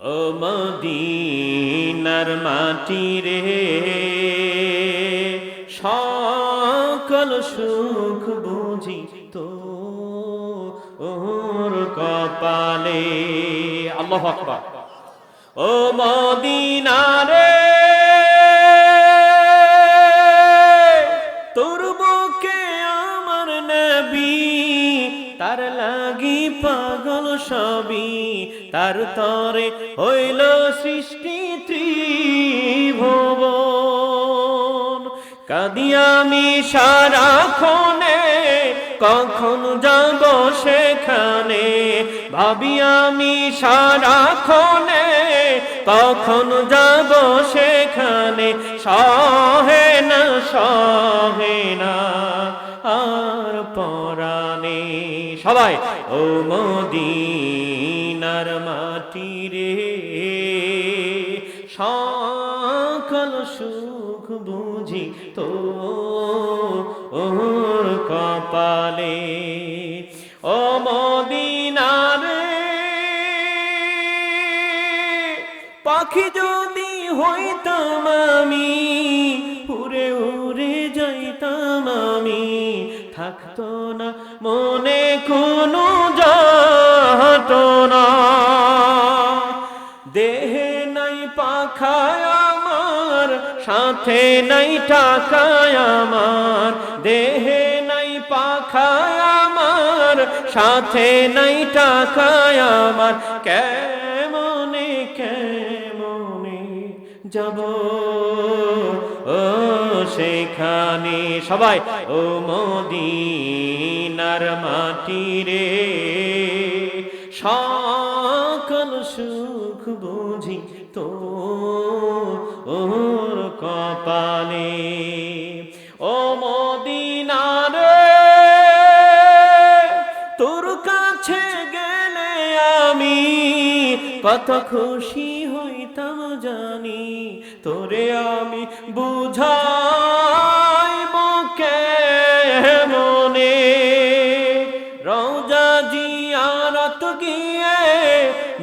ও মদিনার মাটি রে সকল সুখ বুঝি তো ওর কপালে। আল্লাহ ও মদিনারে তার তরে হইল সৃষ্টি ত্রিভুবন। কাদি আমি সারাক্ষণে কখন যাব সেখানে? ভাবি আমি সারাক্ষণে কখন যাব সেখানে? সহে না সহে না, আর পরাণে। সবাই, ও মদিনার মাটি রে। সকল সুখ বুঝি তো ওর কপালে। ও মদিনারে পাখি যদি হইতাম আমি উড়ে উড়ে যাইতাম আমি, থাকতো না মনে সাথে নাই টাকায় আমার, দেহে নাই পাখায় আমার, সাথে নাই টাকায় আমার। কেমনে কেমনে যাব? ও সেখানে সবাই, ও মদিনার মাটি রে। সকল সুখ বুঝি তো ওর কপালে। ও মদিনার তোর কাছে গেলে আমি কত খুশি হইতাম জানি। তোরে আমি বুঝাইব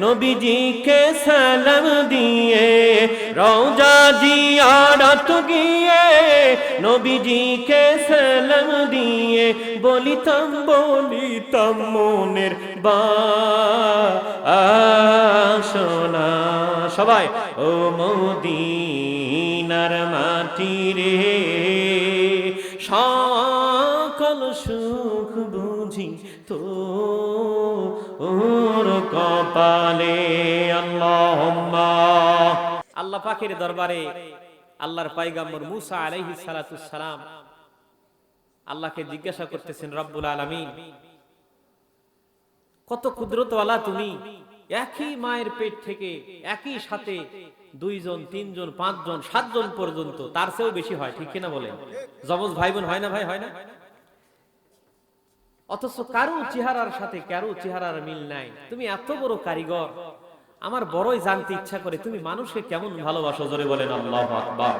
নবীজিকে সালাম দিয়ে, রওজা জিয়ারত গিয়ে নবীজিকে সালাম দিয়ে বলিতাম বলিতাম মনের বা আসনা সবাই, ও মদিনার মাটি রে, সকল সুখ বুঝি তো কপালে আল্লাহ দরবারে আল্লাহর পাইগাম্বর মুসা আলাইহি সালাম আল্লাহকে জিজ্ঞাসা করতেছেন, রব্বুল আলামিন, কত ক্ষুদ্রতওয়ালা তুমি? একই মায়ের পেট থেকে একই সাথে দুইজন, তিনজন, পাঁচজন, সাতজন পর্যন্ত তার চেয়েও বেশি হয়। ঠিক কিনা বলেন? যমজ ভাই বোন হয় না ভাই? হয় না? অথচ কারও চেহারার সাথে কারও চেহারার মিল নাই। তুমি এত বড় কারিগর। আমার বড়ই জানতে ইচ্ছা করে তুমি মানুষকে কেমন ভালোবাসো? জোরে বলেন, আল্লাহ আকবার।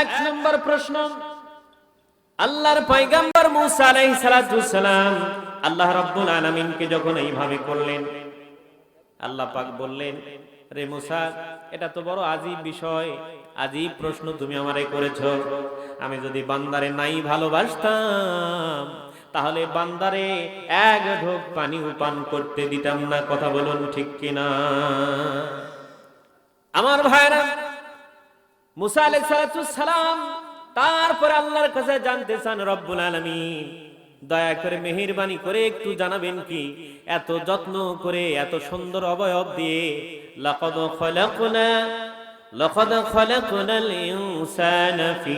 এক নম্বর প্রশ্ন, আল্লাহর পয়গাম্বর মুসা আলাইহিস সালাতু সালাম আল্লাহ রাব্বুল আলামিনকে যখন এইভাবে করলেন, আল্লাহ পাক বললেন, রে মুসা, এটা তো বড় আজীব বিষয়। আজীব প্রশ্ন তুমি আমারে করেছ। আমি যদি বান্দারে নাই ভালোবাসতাম, তাহলে বান্দারে এক ঢোক পানি উপান করতে দিতাম না, কথা বলুন ঠিক কিনা? আমার ভাইরা, মুসা সালাম তারপরে আল্লাহর কাছে জানতে চান, রব্বুল আলামিন, দয়া করে মেহেরবানি করে একটু জানাবেন কি? এত যত্ন করে, এত সুন্দর অবয়ব দিয়ে, লাকাদ খলাকনা লাকাদ খলাকনাল ইনসানা ফি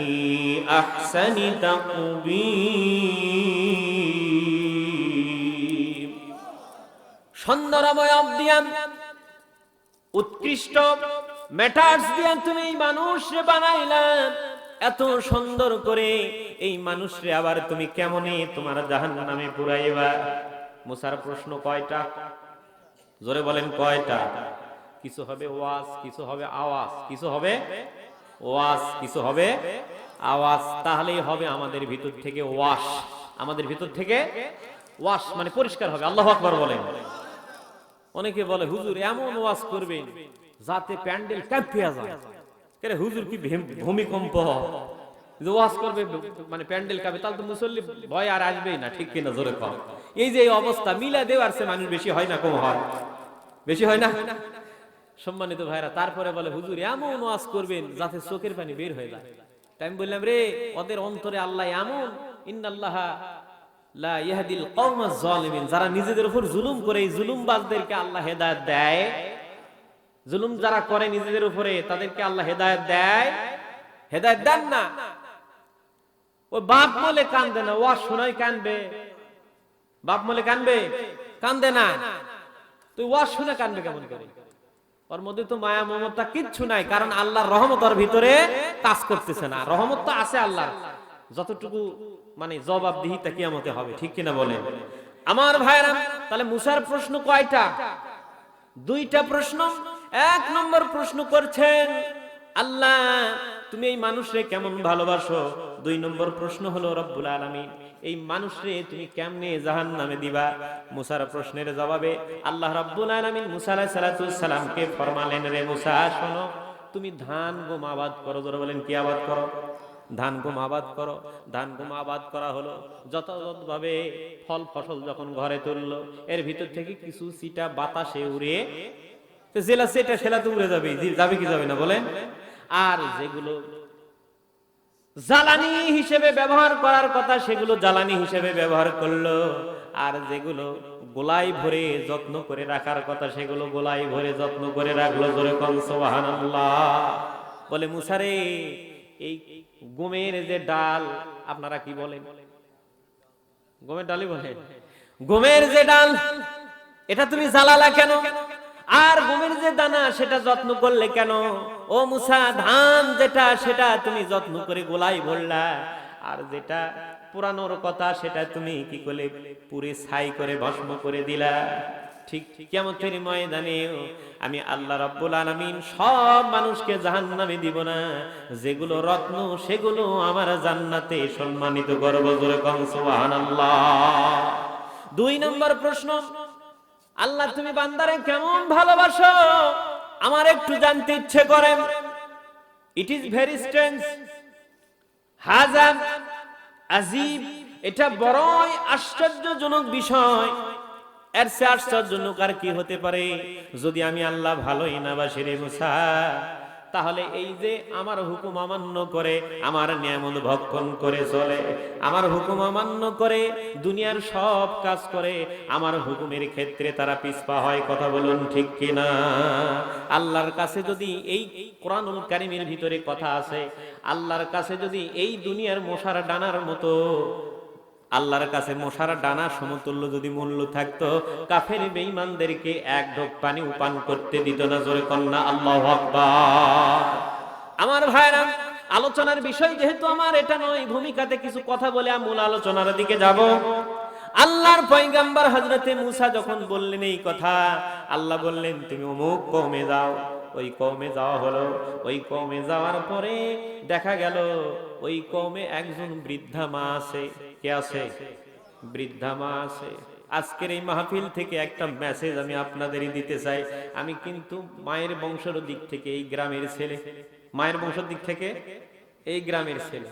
আহসানি তাকবীর সুন্দর অবয়ব দিয়া উৎকৃষ্ট ম্যাটার্স দিয়া তুমি এই মানুষরে বানাইলাম এত সুন্দর করে এই মানুষরে আবার তুমি কেমনে তোমার জাহান নামে পুরাইবা? মুসার প্রশ্ন কয়টা? জোরে বলেন কয়টা? কিছু হবে ওয়াজ, কিছু হবে আওয়াজ, কিছু হবে ওয়াজ, কিছু হবে আওয়াজ। তাহলেই হবে আমাদের ভিতর থেকে ওয়াশ। আমাদের ভিতর থেকে ওয়াশ মানে পরিষ্কার হবে। আল্লাহ আকবার বলেন। অনেকে বলে, হুজুর, এমন ওয়াজ করবেন যাতে প্যান্ডেল কাঁপিয়া যায়। কেরে, হুজুর কি ভেম- ভূমিকম্প? যে ওয়াজ করবে মানে প্যান্ডেল কাঁপে, তাহলে তো মুসল্লি ভয় আর আসবেই না, ঠিক কিনা জোরে কম এই যে এই অবস্থা মিলা দেওয়ার সে মানুষ বেশি হয় না, কম হয়। বেশি হয় না? সম্মানিত ভাইরা, তারপরে বলে, হুজুর, এমন ওয়াজ করবেন যাতে চোখের পানি বের হয়ে যায়। তাই আমি বললাম, রে, ওদের অন্তরে আল্লাহ এমন, ইন্নাল্লাহা যারা নিজেদের উপর জুলুম করে, এই জুলুমবাজদেরকে আল্লাহ হেদায়েত দেয়। জুলুম যারা করে নিজেদের উপরে, তাদেরকে আল্লাহ হেদায়েত দেয়। হেদায়েত দেন না। ওই বাপ বলে কান্দে না ওয়া শোনাই কানবে। বাপ বলে কানবে? কান্দে না। তুই ওয়া শুনে কানবে কেমন করে? ওর মধ্যে তো মায়া, মমতা কিচ্ছু নাই, কারণ আল্লাহর রহমত ওর ভিতরে কাজ করতেছে না। রহমত তো আছে আল্লাহর। যতটুকু মানে জবাবদিহিতা কিয়ামতে হবে, ঠিক কিনা বলে আমার ভাইরা, তাহলে মুসার প্রশ্ন কয়টা? দুইটা প্রশ্ন। এক নম্বর প্রশ্ন করছেন, আল্লাহ, তুমি এই মানুষরে কেমন ভালোবাসো? দুই নম্বর প্রশ্ন হলো রব্বুল আলামিন। এই মানুষরে তুমি কেমনে জাহান নামে দিবা? মুসার প্রশ্নের জবাবে আল্লাহ রব্বুল আলামিন মুসা আলাইহিস সালাতু সালামকে ফরমালেন, রে মুসা, শোনো, তুমি ধান গম আবাদ করো। জোরে বলেন, কি আবাদ করো? ধান গম আবাদ করো। ধান গম আবাদ করা হলো। যথাযথভাবে ফল ফসল যখন ঘরে তুললো, এর ভিতর থেকে কিছু সিটা বাতাসে উড়ে জেলা সেটা সেলা তো উড়ে যাবে যাবে কি যাবে না বলেন? আর যেগুলো জ্বালানি হিসেবে ব্যবহার করার কথা সেগুলো জ্বালানি হিসেবে ব্যবহার করল। আর যেগুলো গোলাই ভরে যত্ন করে রাখার কথা সেগুলো গোলাই ভরে যত্ন করে রাখল সুবহানাল্লাহ। বলে মুসারে এই গমের যে ডাল, আপনারা কি বলেন? গমের ডালই বলে। গমের যে ডাল, এটা তুমি জ্বালালা কেন? আর গমের যে দানা, সেটা যত্ন করলে কেন? ও মুসা, ধান যেটা, সেটা তুমি যত্ন করে গোলাই ভরলা। আর যেটা পুরানোর কথা, সেটা তুমি কি করলে পুরে ছাই করে, ভস্ম করে দিলা। ঠিক কেমন ময়দানে আমি আল্লাহ রাব্বুল আলামিন সব মানুষকে জাহান্নামে দিব না। যেগুলো রত্ন, সেগুলো আমার জান্নাতে সম্মানিত করব জোরে কম দুই নম্বর প্রশ্ন, আল্লাহ তুমি বান্দারে কেমন ভালোবাসো? আমার একটু জানতে ইচ্ছে করেন ইট ইজ ভেরি স্ট্রেঞ্জ হাজাম আজিব, এটা বড়ই আশ্চর্যজনক বিষয়। এর সে আশ্চর্যজনক আর কি হতে পারে? যদি আমি আল্লাহ ভালোই না বাসি রে মুসা। তাহলে এই যে আমার হুকুম অমান্য করে, আমার নিয়ামত ভক্ষণ করে চলে, আমার হুকুম অমান্য করে, দুনিয়ার সব কাজ করে, আমার হুকুমের ক্ষেত্রে তারা পিছপা হয়, কথা বলুন ঠিক কিনা? আল্লাহর কাছে যদি এই কোরআনুল কারিমের ভিতরে কথা আছে, আল্লাহর কাছে যদি এই দুনিয়ার মশার ডানার মতো আল্লাহর কাছে মশার ডানা সমতুল্য যদি মূল্য থাকতো, কাফের বেঈমানদেরকে এক ঢোক পানি উপান করতে দিত না, জোরে কন্যা, আল্লাহ আমার ভাইরা, আলোচনার বিষয় যেহেতু আমার, এটা নয়, ভূমিকাতে কিছু কথা বলে মূল আলোচনার দিকে যাব। আল্লাহর পয়গাম্বার হজরতে মুসা যখন বললেন এই কথা, আল্লাহ বললেন, তুমি অমুক কমে যাও। ওই কমে যাওয়া হলো। ওই কমে যাওয়ার পরে দেখা গেল, ওই কমে একজন বৃদ্ধা মা আছে। কে আছে? বৃদ্ধা মা আছে। আজকের এই মাহফিল থেকে একটা মেসেজ আমি আপনাদের দিতে চাই। আমি কিন্তু মায়ের বংশের দিক থেকে এই গ্রামের ছেলে। মায়ের বংশের দিক থেকে এই গ্রামের ছেলে।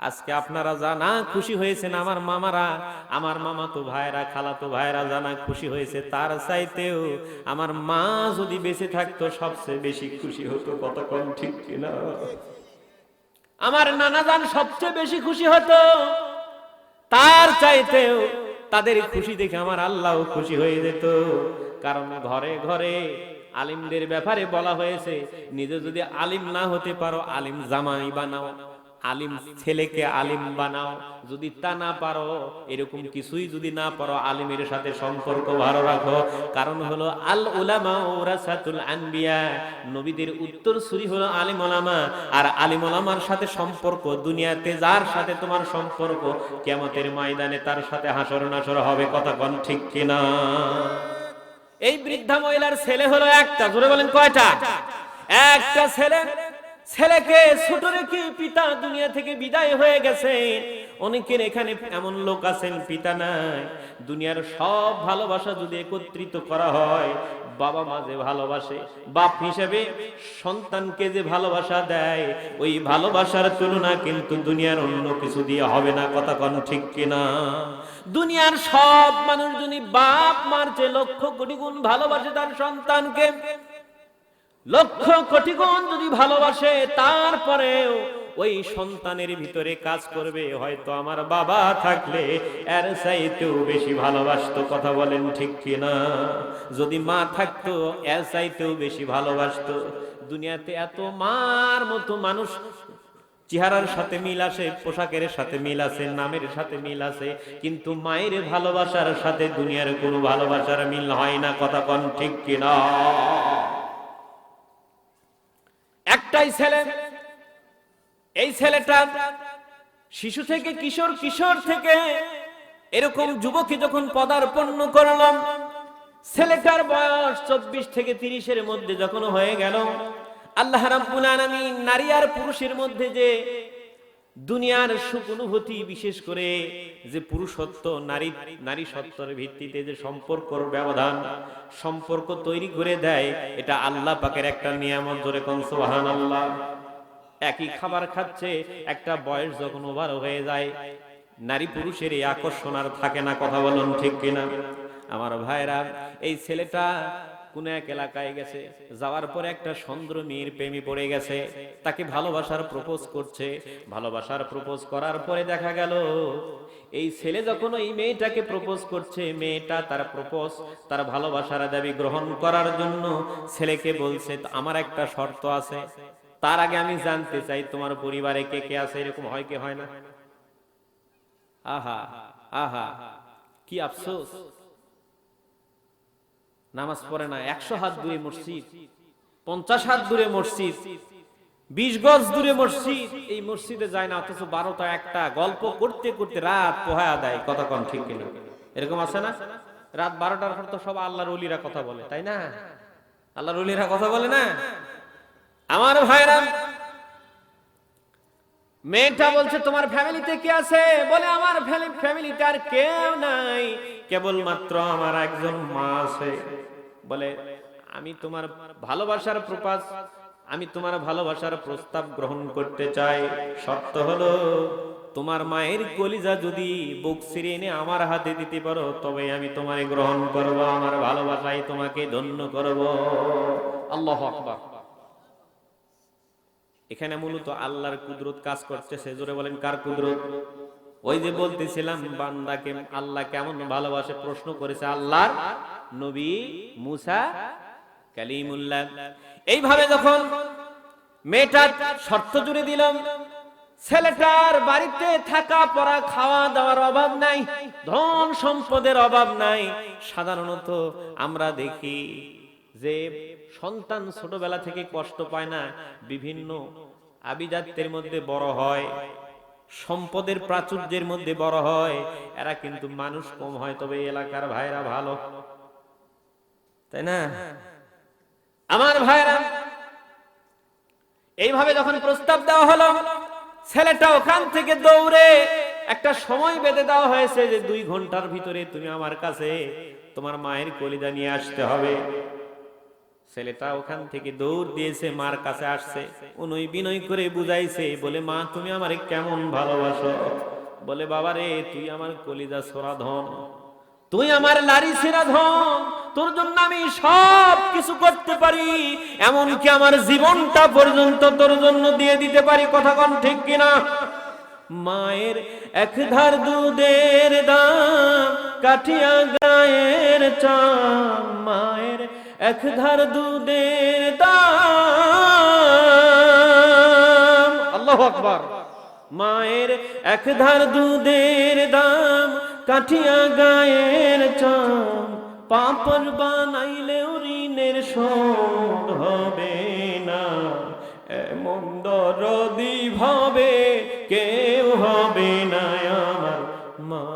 আজকে আপনারা জানা খুশি হয়েছেন আমার মামারা। আমার মামা তো ভাইরা, খালা তো ভাইরা জানা খুশি হয়েছে। তার চাইতেও আমার মা যদি বেঁচে থাকতো, সবচেয়ে বেশি খুশি হতো। কতক্ষণ ঠিক কিনা? আমার নানা জান সবচেয়ে বেশি খুশি হতো। তার চাইতেও তাদের খুশি দেখে আমার আল্লাহ খুশি হয়ে যেত। কারণ ঘরে ঘরে আলিমদের ব্যাপারে বলা হয়েছে, নিজে যদি আলিম না হতে পারো, আলিম জামাই বানাও। আলিম ছেলেকে আলিম বানাও। যদি তা না পারো, এরকম কিছুই যদি না পারো, আলিমের সাথে সম্পর্ক ভালো রাখো। কারণ হলো আল উলামা ওরাসাতুল আনবিয়া। নবীদের উত্তর সুরি হলো আলিম ওলামা আর আলিম ওলামার সাথে সম্পর্ক, দুনিয়াতে যার সাথে তোমার সম্পর্ক কেমতের ময়দানে তার সাথে হাসর নাসর হবে, কথা কন ঠিক কিনা? এই বৃদ্ধা মহিলার ছেলে হলো একটা, জোরে বলেন কয়টা? একটা ছেলে ছেলেকে ছোট রেখে পিতা দুনিয়া থেকে বিদায় হয়ে গেছে। অনেকের এখানে এমন লোক আছেন, পিতা নাই। দুনিয়ার সব ভালোবাসা যদি একত্রিত করা হয়, বাবা মা যে ভালোবাসে, বাপ হিসেবে সন্তানকে যে ভালোবাসা দেয়, ওই ভালোবাসার তুলনা কিন্তু দুনিয়ার অন্য কিছু দিয়ে হবে না, কথা কন ঠিক কিনা? দুনিয়ার সব মানুষ যদি বাপ মার চেয়ে লক্ষ কোটি গুণ ভালোবাসে তার সন্তানকে লক্ষ কোটি গুণ যদি ভালোবাসে, তারপরেও ওই সন্তানের ভিতরে কাজ করবে। হয়তো আমার বাবা থাকলে এর চাইতেও বেশি ভালোবাসতো, কথা বলেন ঠিক কিনা? যদি মা থাকতো, এর চাইতেও বেশি ভালোবাসতো। দুনিয়াতে এত মার মতো মানুষ, চেহারার সাথে মিল আছে, পোশাকের সাথে মিল আছে, নামের সাথে মিল আছে, কিন্তু মায়ের ভালোবাসার সাথে দুনিয়ার কোনো ভালোবাসার মিল হয় না, কথা কন ঠিক কিনা? একটাই ছেলে। এই ছেলেটা শিশু থেকে কিশোর কিশোর থেকে এরকম যুবকে যখন পদার্পণ করলাম, ছেলেটার বয়স চব্বিশ থেকে তিরিশের মধ্যে যখন হয়ে গেল, আল্লাহ আলামিন নারী আর পুরুষের মধ্যে যে দুনিয়ার সুখ অনুভূতি বিশেষ করে যে পুরুষত্ব, নারী নারী সত্তর ভিত্তিতে যে সম্পর্কর ব্যবধান, সম্পর্ক তৈরি করে দেয়, এটা আল্লাহ পাকের একটা নিয়ামত জোরে কোন সুবহানাল্লাহ। একই খাবার খাচ্ছে, একটা বয়স যখন ওভার হয়ে যায়, নারী পুরুষের এই আকর্ষণ আর থাকে না, কথা বলুন ঠিক কিনা? আমার ভাইরা, এই ছেলেটা কোন এক এলাকায় গেছে, যাওয়ার পরে একটা সুন্দর মেয়ের প্রেমে পড়ে গেছে, তাকে ভালোবাসার প্রপোজ করছে। ভালোবাসার প্রপোজ করার পরে দেখা গেল, এই ছেলে যখন এই মেয়েটাকে প্রপোজ করছে, মেয়েটা তার প্রপোজ, তার ভালোবাসার দাবি গ্রহণ করার জন্য ছেলেকে বলছে আমার একটা শর্ত আছে। তার আগে আমি জানতে চাই, তোমার পরিবারে কে কে আছে, এরকম হয় কি হয় না? আহা আহা, কি আফসোস। নামাজ পড়ে না একশো হাত দূরে মসজিদ পঞ্চাশ হাত দূরে মসজিদ বিশ গজ দূরে মসজিদ এই মসজিদে যায় না অথচ বারোটা একটা গল্প করতে করতে রাত পোহায়া দেয় কতক্ষণ ঠিক কিনা? এরকম আছে না? রাত বারোটার পর তো সব আল্লাহর অলিরা কথা বলে তাই না? আল্লাহর অলিরা কথা বলে না? আমার ভাইরা মেয়েটা বলছে তোমার ফ্যামিলিতে কে আছে? বলে আমার ফ্যামিলিতে আর কেউ নাই। কেবলমাত্র আমার একজন মা আছে। বলে, আমি তোমার ভালোবাসার প্রপাস আমি তোমার ভালোবাসার প্রস্তাব গ্রহণ করতে চাই। শর্ত হলো, তোমার মায়ের কলিজা যদি বুক ছিঁড়ে এনে আমার হাতে দিতে পারো, তবে আমি তোমারে গ্রহণ করব, আমার ভালোবাসায় তোমাকে ধন্য করব। আল্লাহ আকবার। এখানে মূলত আল্লাহর কুদরত কাজ করতেছে। জোরে বলেন, কার কুদরত? ওই যে বলতেছিলাম, বান্দাকে আল্লাহ কেমন ভালোবাসে প্রশ্ন করেছে আল্লাহর নবী মুসা কালিমুল্লাহ। এইভাবে যখন মেয়েটা শর্ত জুড়ে দিলাম ছেলেটার বাড়িতে থাকা পড়া খাওয়া দাওয়ার অভাব নাই, ধন সম্পদের অভাব নাই, সাধারণত আমরা দেখি যে সন্তান ছোটবেলা থেকে কষ্ট পায় না, বিভিন্ন আবিজাত্যের মধ্যে বড় হয়। সম্পদের প্রাচুর্যের মধ্যে বড় হয়, এরা কিন্তু মানুষ কম হয়, তবে এলাকার ভাইরা ভালো। তাই না? আমার ভাইরা, এইভাবে যখন প্রস্তাব দেওয়া হলো, ছেলেটা ওখান থেকে দৌড়ে একটা সময় বেঁধে দেওয়া হয়েছে যে দুই ঘণ্টার ভিতরে তুমি আমার কাছে তোমার মায়ের কলিদা নিয়ে আসতে হবে। ছেলেটা ওখান থেকে দৌড় দিয়েছে, মার কাছে আসছে। উনই বিনয় করে বুঝাইছে, বলে, মা, তুমি আমারে কেমন ভালোবাসো? বলে, বাবা রে, তুই আমার কলিজা সোরা ধন। তুই আমার লারি সেরা ধন। তোর জন্য আমি সব কিছু করতে পারি। এমনকি আমার জীবনটা পর্যন্ত তোর জন্য দিয়ে দিতে পারি। কথা কন ঠিক কিনা? মায়ের এক ধার দুধের দাম, কাঠিয়া গায়ের চাম। মায়ের এক ধার দুধের দাম। আল্লাহ আকবার। মায়ের এক ধার দুধের দাম কাঠিয়া গায়ের চাম। পাপড় বানাইলেও ঋণের শোধ হবে না। এমন দরদি ভাবে কেউ হবে না আমার মা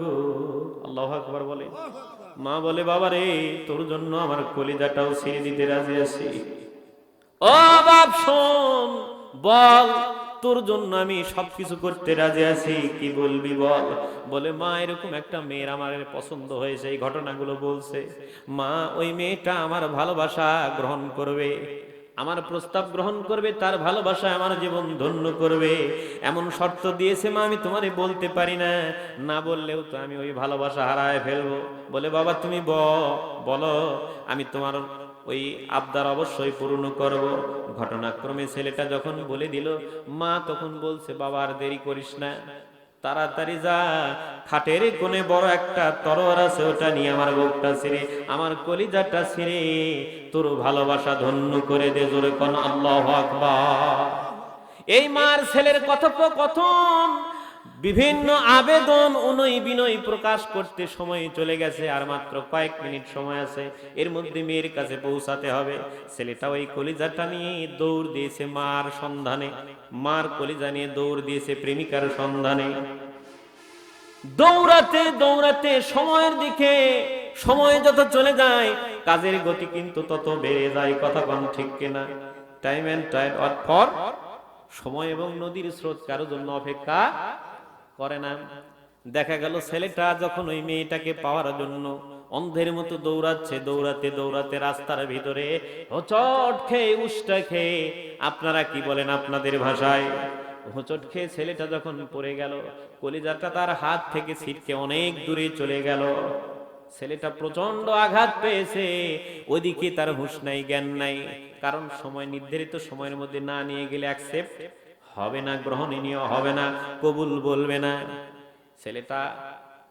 গো। আল্লাহ আকবার বলে। মা বলে বাবা রে তোর জন্য আমার কলিজাটাও ছেড়ে দিতে রাজি আছি। ও বাপ, শোন, বল, তোর জন্য আমি সবকিছু করতে রাজি আছি। কি বলবি বল? বলে, মা, এরকম একটা মেয়ের আমার পছন্দ হয়েছে, এই ঘটনাগুলো বলছে। মা, ওই মেয়েটা আমার ভালোবাসা গ্রহণ করবে। আমার প্রস্তাব গ্রহণ করবে, তার ভালোবাসায় আমার জীবন ধন্য করবে। এমন শর্ত দিয়েছে মা, আমি তোমারে বলতে পারি না। না বললেও তো আমি ওই ভালোবাসা হারায় ফেলব। বলে, বাবা, তুমি বলো, আমি তোমার ওই আবদার অবশ্যই পূর্ণ করব। ঘটনাক্রমে ছেলেটা যখন বলে দিল, মা তখন বলছে, বাবা, আর দেরি করিস না। তাড়াতাড়ি যা। খাটের কোণে বড় একটা তরোয়ার আছে, ওটা নিয়ে আমার বুকটা ছিঁড়ে, আমার কলিজাটা ছিঁড়ে, তোর ভালোবাসা ধন্য করে দে জোরে কোন, আল্লাহ আকবার। এই মার ছেলের কথোপকথন বিভিন্ন আবেদন উনই বিনয় প্রকাশ করতে সময় চলে গেছে, আর মাত্র কয়েক মিনিট সময় আছে। এর মধ্যে মেয়ের কাছে পৌঁছাতে হবে। ছেলেটা ওই কলিজাটা নিয়ে দৌড় দিয়েছে মার সন্ধানে। মার কলিজা নিয়ে দৌড় দিয়েছে প্রেমিকার সন্ধানে। দৌড়াতে দৌড়াতে সময়ের দিকে সময় যত চলে যায়, কাজের গতি কিন্তু তত বেড়ে যায়, কথা কম ঠিক কিনা? টাইম এন্ড টাইম ফর সময় এবং নদীর স্রোত কারোর জন্য অপেক্ষা করে না। দেখা গেল ছেলেটা যখন ওই মেয়েটাকে পাওয়ার জন্য অন্ধের মতো দৌড়াচ্ছে, দৌড়াতে দৌড়াতে রাস্তার ভিতরে হোচট খেয়ে উষ্টা খেয়ে, আপনারা কি বলেন আপনাদের ভাষায়? হোঁচট খেয়ে ছেলেটা যখন পড়ে গেল, কলিজাটা তার হাত থেকে ছিটকে অনেক দূরে চলে গেল। ছেলেটা প্রচণ্ড আঘাত পেয়েছে ওদিকে তার হুঁশ নাই, জ্ঞান নাই। কারণ সময় নির্ধারিত সময়ের মধ্যে না নিয়ে গেলে অ্যাকসেপ্ট হবে না গ্রহণীয় হবে না, কবুল বলবে না। ছেলেটা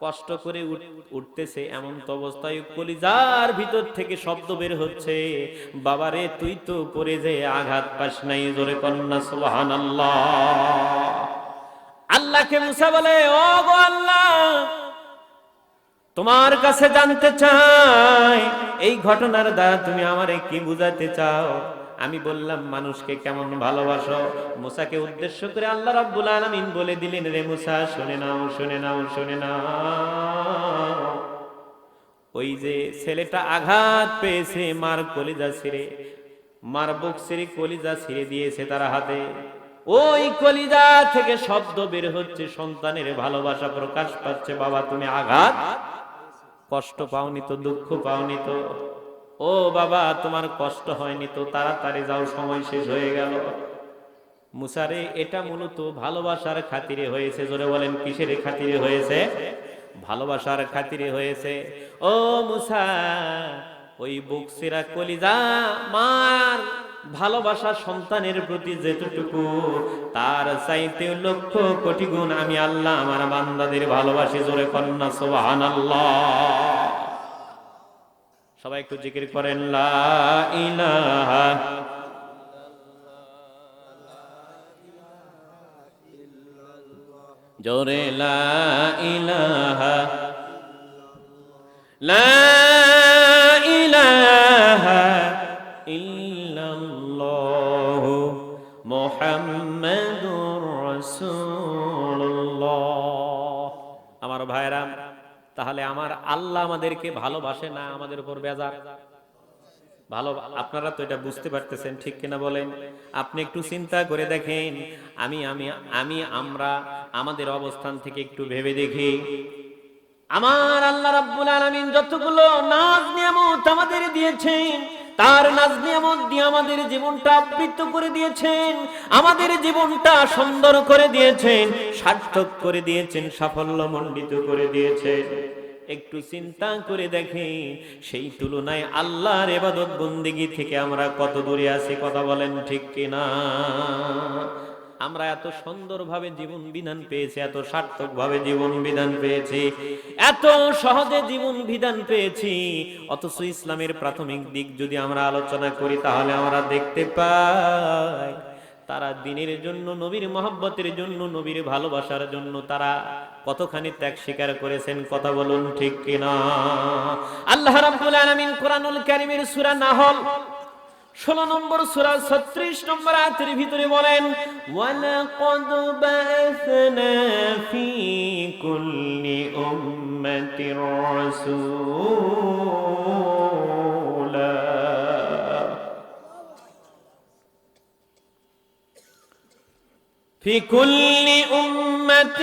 কষ্ট করে উঠ- উঠতেছে এমন তো অবস্থায় কলিজার ভিতর থেকে শব্দ বের হচ্ছে। বাবারে, তুই তো পড়ে যে আঘাত পাস নাই, জোরে কন্যা সুবহান আল্লাহকে মুসা বলে, ও গো আল্লাহ, তোমার কাছে জানতে চাই, এই ঘটনার দ্বারা তুমি আমারে কি বুঝাতে চাও? আমি বললাম, মানুষকে কেমন ভালোবাসো? মুসাকে উদ্দেশ্য করে আল্লাহ রাব্বুল আলামিন বলে দিলেন, রে মুসা, শুনে নাও শুনে নাও শুনে নাও। ওই যে ছেলেটা আঘাত পেয়েছে, মার কলিজা ছিঁড়ে, মার বুক ছিঁড়ে কলিজা ছিঁড়ে দিয়েছে তার হাতে। ওই কলিজা থেকে শব্দ বের হচ্ছে, সন্তানের ভালোবাসা প্রকাশ পাচ্ছে, বাবা, তুমি আঘাত? কষ্ট পাওনি তো, দুঃখ পাওনি তো। ও বাবা, তোমার কষ্ট হয়নি তো, তাড়াতাড়ি যাও, সময় শেষ হয়ে গেল। মুসারে, এটা মূলত ভালোবাসার খাতিরে হয়েছে, জোরে বলেন, কিসের খাতিরে হয়েছে? ভালোবাসার খাতিরে হয়েছে। ও মুসা, ওই বুক সিরা কলিজা মার ভালোবাসা সন্তানের প্রতি যেতটুকু তার চাইতে লক্ষ কোটি গুণ আমি আল্লাহ, আমার বান্দাদের ভালোবাসি, জোরে কন্যা সোহান সবাই একটু জিকির করেন লা জোরে লা ইলাহা লা তাহলে আমার আল্লাহ আমাদেরকে ভালোবাসে না আমাদের উপর বেজার? ভালো, আপনারা তো এটা বুঝতে পারতেছেন, ঠিক কিনা বলেন? আপনি একটু চিন্তা করে দেখেন, আমি আমি আমি, আমরা আমাদের অবস্থান থেকে একটু ভেবে দেখি। আমার আল্লাহ রাব্বুল আলামিন যতগুলো নাজ নিয়ামত আমাদের দিয়েছেন তার নাজ নিয়ামত আমাদের জীবনটা আবৃত করে দিয়েছেন, আমাদের জীবনটা সুন্দর করে দিয়েছেন, সার্থক করে দিয়েছেন, সাফল্য মন্ডিত করে দিয়েছেন। একটু চিন্তা করে দেখে সেই তুলনায় আল্লাহর এবাদত বন্দিগি থেকে আমরা কত দূরে আছি, কথা বলেন ঠিক কিনা? আমরা এত সুন্দরভাবে জীবন বিধান পেয়েছি, এত সার্থক ভাবে জীবন বিধান পেয়েছি, এত সহজে জীবন বিধান পেয়েছি। অথচ ইসলামের প্রাথমিক দিক যদি আমরা আলোচনা করি, তাহলে আমরা দেখতে পাই, তারা দিনের জন্য, নবীর মহব্বতের জন্য, নবীর ভালোবাসার জন্য তারা কতখানি ত্যাগ স্বীকার করেছেন, কথা বলুন ঠিক কিনা? আল্লাহ রাব্বুল আলামিন কোরআনুল কারীমের সূরা নাহল ষোলো নম্বর সুরা ছত্রিশ নম্বর আয়াতের ভিতরে বলেন ওয়ালাকাদ বাআসনা ফি কুল্লি উম্মাতির রাসূলা في كل أمة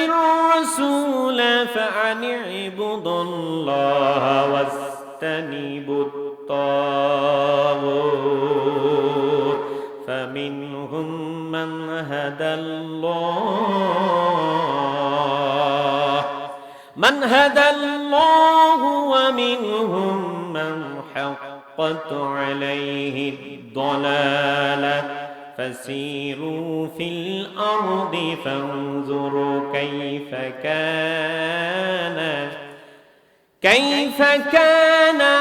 رسولا فأن اعبدوا الله واجتنبوا الطاغوت. فمنهم من هدى الله. من هدى الله ومنهم من حقت عليه الضلالة. فسيروا في الأرض فانظروا كيف كان. كيف كان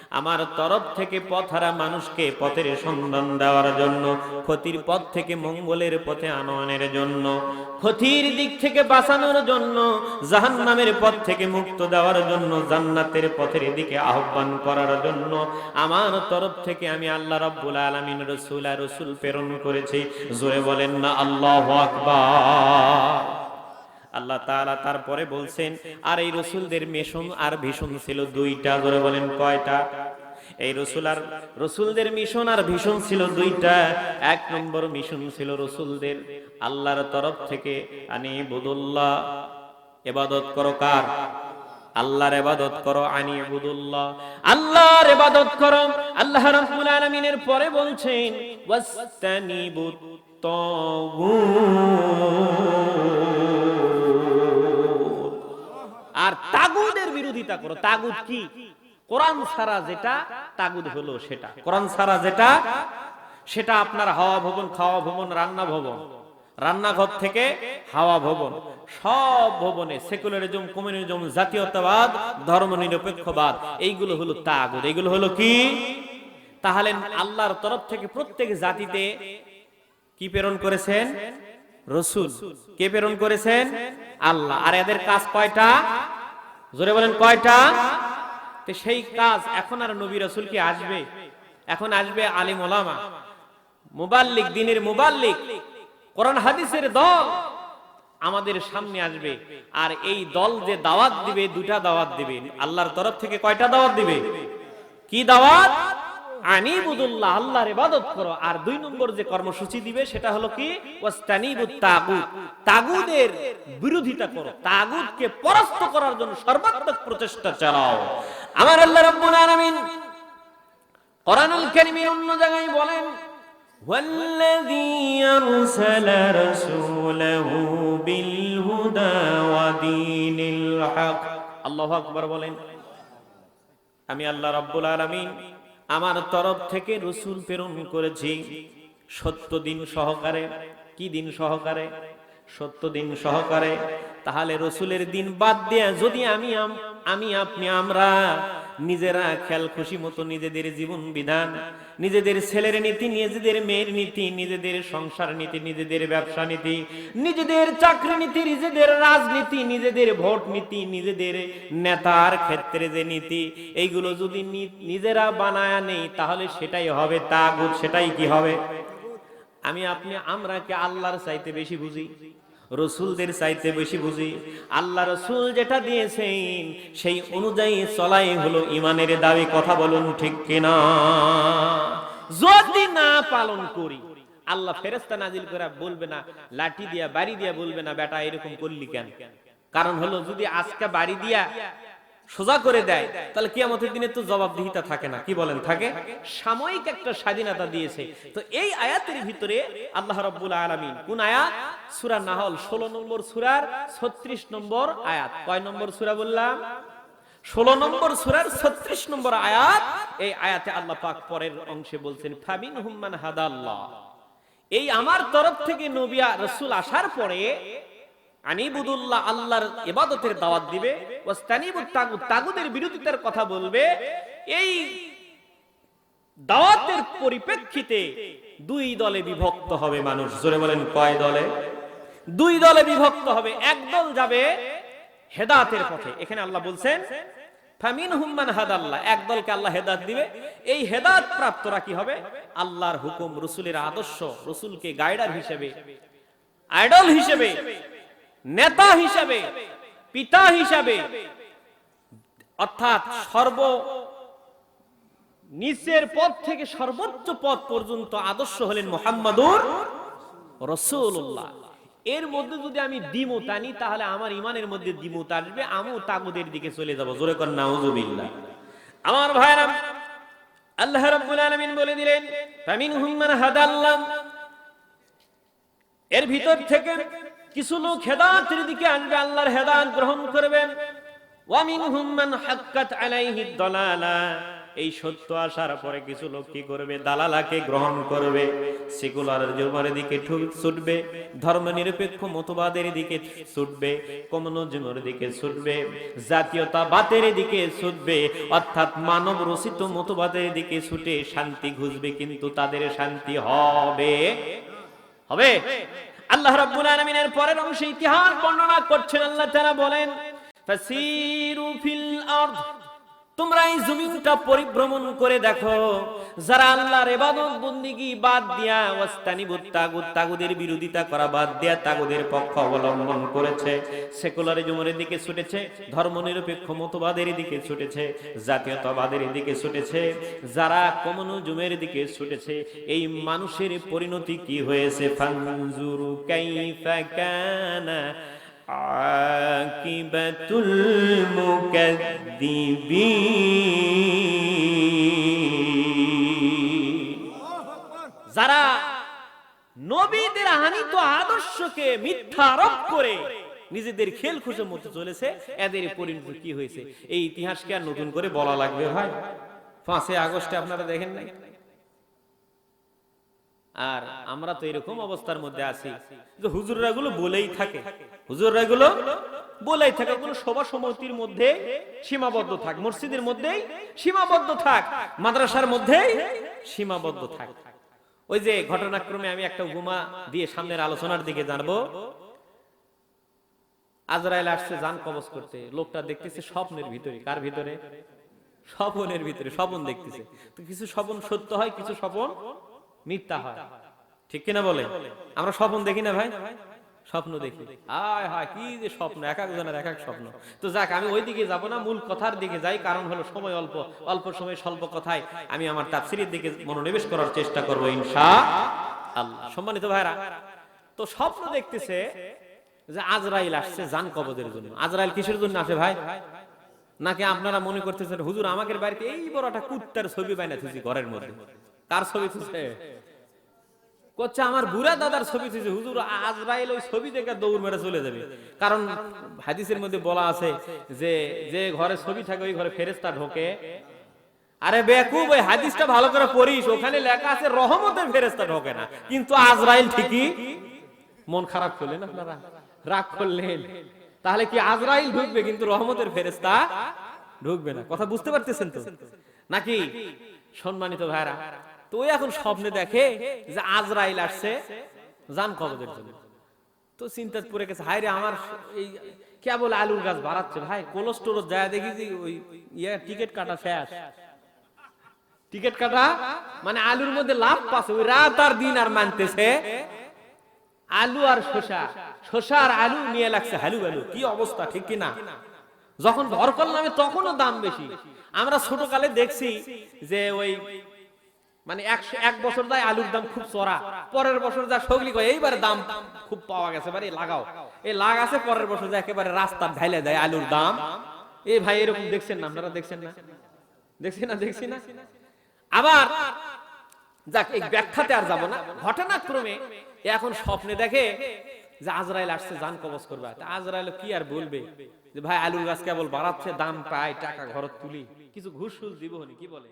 আমার তরফ থেকে পথহারা মানুষকে পথের সন্ধান দেওয়ার জন্য, ক্ষতির পথ থেকে মঙ্গলের পথে আনয়নের জন্য, ক্ষতির দিক থেকে বাঁচানোর জন্য, জাহান্নামের পথ থেকে মুক্ত দেওয়ার জন্য, জান্নাতের পথের দিকে আহ্বান করার জন্য, আমার তরফ থেকে আমি আল্লাহ রাব্বুল আলামিন রসুল আর রাসূল প্রেরণ করেছি। জোরে বলেন না, আল্লাহ আকবার। আল্লাহ তাআলা তারপরে বলছেন, আর এই রসুলদের মিশন আর ভীষণ ছিল দুইটা। ধরে বলেন, কয়টা? এই রসুল আর রসুলদের মিশন আর ভীষণ ছিল দুইটা। এক নম্বর মিশন ছিল রসুলদের, আল্লাহর তরফ থেকে, আনি বুদুল্লাহ। এবাদত করো কার? আল্লাহর ইবাদত করো, আনি ইবুদুল্লাহ আল্লাহর ইবাদত করো, আল্লাহ রাব্বুল আলামিনের পরে বলছেন, ওয়াস্তানিবুত তাগুত তাগুদের বিরোধিতা করো। তাগুদ কি? কোরআন ছাড়া যেটা, তাগুদ হলো সেটা। কোরআন ছাড়া যেটা, সেটা আপনার হাওয়া ভবন, খাওয়া ভবন, রান্না ভবন। রান্নাঘর থেকে হাওয়া ভবন। সব ভবনে সেকুলারিজম, কমিউনিজম, জাতীয়তাবাদ, ধর্মনিরপেক্ষবাদ, এইগুলো হলো তাগুদ। এইগুলো হলো কি? তাহলে আল্লাহর তরফ থেকে প্রত্যেক জাতিতে কি প্রেরণ করেছেন? রসুল। কে প্রেরণ করেছেন? আল্লাহ। আর এদের কাজ কয়টা? জোরে বলেন, কয়টা? তো সেই কাজ এখন আর নবী রাসূল কি আসবে? এখন আসবে আলিম ওলামা। মুবাল্লিক, দিনের মুবাল্লিক, কোরআন হাদিসের দল আমাদের সামনে আসবে। আর এই দল যে দাওয়াত দিবে, দুটা দাওয়াত দিবে। আল্লাহর তরফ থেকে কয়টা দাওয়াত দিবে? কি দাওয়াত? আনিবুদুল্লাহ আল্লাহর ইবাদত করো আর দুই নম্বর যে কর্মসূচি দিবে সেটা হলো কি ওয়াস্তানিবুত তাগুত তাগুদের বিরোধিতা করো তাগুতকে পরাস্ত করার জন্য সর্বাত্মক প্রচেষ্টা চালাও আমার আল্লাহ রাব্বুল আলামিন কোরআনুল কারীমের অন্য জায়গায় বলেন والذي أرسل رسوله بالهدى ودين الحق الله أكبر বলেন আমি আল্লাহ রাব্বুল আলামিন আমার তরফ থেকে রসুল প্রেরণ করেছি। সত্য দিন সহকারে। কি দিন সহকারে? সত্য দিন সহকারে। তাহলে রসুলের দিন বাদ দিয়ে যদি আমি আম- আপনি আমরা নিজেরা খেয়াল খুশি মতো নিজেদের জীবন বিধান, নিজেদের ছেলের নীতি, নিজেদের মেয়ের নীতি, নিজেদের সংসার নীতি, নিজেদের ব্যবসা নীতি, নিজেদের চাকরি নীতি, নিজেদের রাজনীতি, নিজেদের ভোট নীতি, নিজেদের নেতার ক্ষেত্রে যে নীতি, এইগুলো যদি নিজেরা বানায় নেই তাহলে সেটাই হবে তাগুত, সেটাই কি হবে? আমি আপনি আমরা কি আল্লাহর চাইতে বেশি বুঝি। রসুলদের চাইতে বেশি বুঝি। আল্লাহ রসুল যেটা দিয়েছেন, সেই অনুযায়ী চলাই হলো ইমানের দাবি। কথা বলুন ঠিক কিনা? যদি না পালন করি, আল্লাহ ফেরেস্তা নাজিল করে বলবে না, লাঠি দিয়া, বাড়ি দিয়া বলবে না, বেটা এরকম করলি কেন? কারণ হলো যদি আজকে বাড়ি দিয়া সোজা করে দেয়, তাহলে কিয়ামতের দিনে তো জবাবদিহিতা থাকে না। কি বলেন? থাকে? সাময়িক একটা স্বাধীনতা দিয়েছে। তো এই আয়াতের ভিতরে আল্লাহ রাব্বুল আলামিন কোন আয়াত? সূরা নাহল 16 নম্বর সূরার 36 নম্বর আয়াত। কয় নম্বর সূরা বললাম? 16 নম্বর সূরার 36 নম্বর আয়াত। এই আয়াতে আল্লাহ পাক পরের অংশে বলছেন ফাবিন হুম্মান হাদাল্লাহ। এই আমার তরফ থেকে নবিয়া রসুল আসার পরে আনিবুদুল্লাহ আল্লাহর ইবাদতের দাওয়াত দিবে, ওয়াস্তানিবুত তাগুদের বিরোধিতার কথা বলবে। এই দাওয়াতের পরিপ্রেক্ষিতে দুই দলে বিভক্ত হবে মানুষ। জোরে বলেন, কয় দলে? দুই দলে বিভক্ত হবে। এক দল যাবে হেদাতের পথে। এখানে আল্লাহ বলছেন ফামিন হুম্মান হাদাল্লাহ। এক দলকে আল্লাহ হেদাত দিবে। এই হেদাত প্রাপ্তরা কি হবে? আল্লাহর হুকুম, রসুলের আদর্শ, রসুলকে গাইডার হিসেবে, আইডল হিসেবে নেতা হিসেবে, পিতা হিসেবে, অর্থাৎ সর্ব নিচের পদ থেকে সর্বোচ্চ পদ পর্যন্ত আদর্শ হলেন মোহাম্মদুর রসুল্লাহ এর মধ্যে যদি আমি দ্বিমত আনি, তাহলে আমার ইমানের মধ্যে দ্বিমত আসবে, আমিও তাগুদের দিকে চলে যাব। জোরে কর, নাউজুবিল্লাহ। আমার ভাইরা, আল্লাহ রাব্বুল আলামিন বলে দিলেন, ফামিনহুম মান হাদাল্লাহ। এর ভিতর থেকে কিছু লোক হেদায়েতের দিকে আনবে, আল্লাহর হেদায়েত গ্রহণ করবেন। ওয়া মিনহুম মান হাক্কাত আলাইহি দালালা। এই সত্য আসার পরে কিছু লোক কি করবে? দালালাকে গ্রহণ করবে সেকুলার জমার দিকে ছুটবে ধর্ম নিরপেক্ষ মতবাদের দিকে ছুটবে কমিউনিজমের দিকে ছুটবে, জাতীয়তাবাদের দিকে ছুটবে, অর্থাৎ মানব রচিত মতবাদের দিকে ছুটে শান্তি খুঁজবে কিন্তু তাদের শান্তি হবে। হবে? আল্লাহ রাব্বুল আলামিনের পরের অংশে ইতিহাস বর্ণনা করছেন আল্লাহ তাআলা বলেন ফাসিরু ফিল আরদ তোমরা এই জমিনটা পরিভ্রমণ করে দেখো। যারা আল্লাহর ইবাদত বন্দিগি বাদ দিয়া ওয়াস্তানিবুত তাগুত, তাগুদের বিরোধিতা করা বাদ দিয়া তাগুদের পক্ষ অবলম্বন করেছে। সেকুলারিজমের দিকে ছুটেছে, ধর্মনিরপেক্ষ মতবাদের দিকে ছুটেছে, জাতীয়তাবাদের দিকে ছুটেছে। যারা কমিউনিজমের দিকে ছুটেছে, এই মানুষের পরিণতি কি হয়েছে? ফানজুরু কাইফা কানা যারা নবীদের আনিত আদর্শকে মিথ্যা আরোপ করে নিজেদের খেল খুশে মতো চলেছে, এদের পরিণতি কি হয়েছে? এই ইতিহাসকে আর নতুন করে বলা লাগবে ভাই। পাঁচই আগস্টে আপনারা দেখেন নাই? আর আমরা তো এরকম অবস্থার মধ্যে আছি যে হুজুররা গুলো বলেই থাকে। হুজুররা গুলো বলেই থাকে। কোনো সভা সমিতির মধ্যে সীমাবদ্ধ থাক মসজিদের মধ্যেই সীমাবদ্ধ থাক মাদ্রাসার মধ্যেই সীমাবদ্ধ থাক। ওই যে ঘটনাক্রমে আমি একটা উপমা দিয়ে সামনের আলোচনার দিকে জানব। আজরাইল আসছে যান কবজ করতে। লোকটা দেখতেছে স্বপ্নের ভিতরে। কার ভিতরে? স্বপনের ভিতরে স্বপন দেখতেছে। তো কিছু স্বপন সত্য হয় কিছু স্বপন মিথ্যা হয়। ঠিক কিনা বলে? আমরা স্বপ্ন দেখি না ভাই? স্বপ্ন দেখি। আয় হায়, কি যে স্বপ্ন, এক একজনের এক এক স্বপ্ন। তো যাক, আমি ওই দিকে যাব না, মূল কথার দিকে যাই, কারণ হলো সময় অল্প অল্প সময় স্বল্প কথায় আমি আমার তাফসিরের দিকে মনোনিবেশ করার চেষ্টা করব ইনশা আল্লাহ। সম্মানিত ভাইরা, তো স্বপ্ন দেখতেছে যে আজরাইল আসছে জান কবজের জন্য। আজরাইল কিসের জন্য আসে ভাই? নাকি আপনারা মনে করতেছেন, হুজুর, আমাদের বাড়িতে এই বড় একটা কুত্তার ছবি বাইনা ঘরের মধ্যে? কার ছবি থুছে করছে আমার বুড়া দাদার ছবি থুছে হুজুর আজরাইল ওই ছবি দেখে দৌড় মেরে চলে যাবে। কারণ হাদিসের মধ্যে বলা আছে যে যে ঘরে ছবি থাকে, ওই ঘরে ফেরেস্তা ঢোকে। আরে বেকুব, ওই হাদিসটা ভালো করে পড়িস, ওখানে লেখা আছে রহমতের ফেরেস্তা ঢোকে না। কিন্তু আজরাইল ঠিকই মন খারাপ করলেন আপনারা? রাগ করলেন তাহলে কি আজরাইল ঢুকবে, কিন্তু রহমতের ফেরেস্তা ঢুকবে না? কথা বুঝতে পারতেছেন তো? নাকি? সম্মানিত ভাইরা তো ওই এখন স্বপ্নে দেখে যে আজরাইল আসছে, জান কবজের জন্য। তো চিন্তা পড়ে গেছে হায় রে, আমার এই কেবল আলুর গাছ বাড়াচ্ছে ভাই কোলেস্টোর যায় দেখি যে ওই ইয়ে টিকিট কাটা শেষ। টিকিট কাটা মানে আলুর মধ্যে লাভ পাচ্ছে, ওই রাত আর দিন আর মানতেছে। আলু আর শসা শসা আর আলু নিয়ে লাগছে হালু আলু কি অবস্থা, ঠিক কি না যখন ভরকল নামে তখনও দাম বেশি। আমরা ছোট কালে দেখছি যে ওই মানে একশো এক বছর যায় আলুর দাম খুব চড়া। পরের বছর যা সগলি কয়, এইবারে দাম খুব পাওয়া গেছে, বারে লাগাও। এই লাগ আছে, পরের বছর যা একেবারে রাস্তার ঢাইলে দেয় আলুর দাম। এই ভাই এরকম দেখছেন না, আপনারা দেখছেন না? দেখছি না দেখছি না? আবার যাক, এই ব্যাখ্যাতে আর যাব না। ঘটনাক্রমে এখন স্বপ্নে দেখে যে আজরাইল আসছে জান কবজ করবে। আজরাইল কি আর বলবে? যে ভাই, আলুর গাছ কেবল বাড়াচ্ছে, দাম পায়, টাকা ঘর তুলি। কিছু ঘুষ দিব কি বলে?